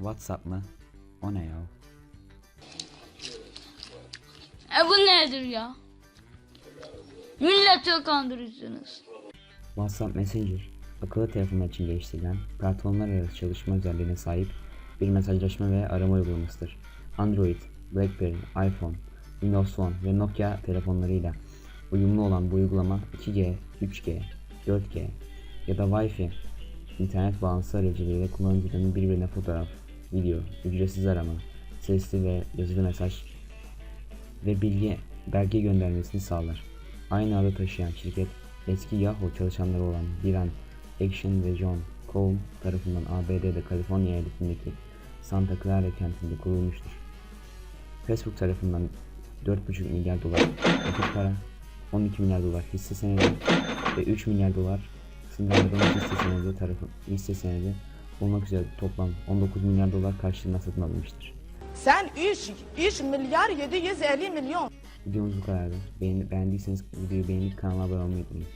WhatsApp mı? O ne ya? E bu nedir ya? Milleti kandırıyorsunuz. WhatsApp Messenger, akıllı telefonlar için geliştirilen platformlar arası çalışma özelliğine sahip bir mesajlaşma ve arama uygulamasıdır. Android, BlackBerry, iPhone, Windows Phone ve Nokia telefonlarıyla uyumlu olan bu uygulama 2G, 3G, 4G ya da Wi-Fi internet bağlantısı aracılığıyla kullanıcıların birbirine fotoğraf, video, ücretsiz arama, sesli ve yazılı mesaj ve bilgi belge göndermesini sağlar. Aynı adı taşıyan şirket eski Yahoo çalışanları olan Diran, Action ve John Cohn tarafından ABD'de Kaliforniya eyaletindeki Santa Clara kentinde kurulmuştur. Facebook tarafından 4,5 milyar dolar nakit para, 12 milyar dolar hisse senedi ve 3 milyar dolar sınırlandırılmış hisse senedi tarafı hisse senedi olmak üzere toplam 19 milyar dolar karşılığında satın alınmıştır. Sen 3, 3 milyar 750 milyon. Videomuz bu kadardı. Beğen, beğendiyseniz videoyu beğenip kanala abone olmayı unutmayın.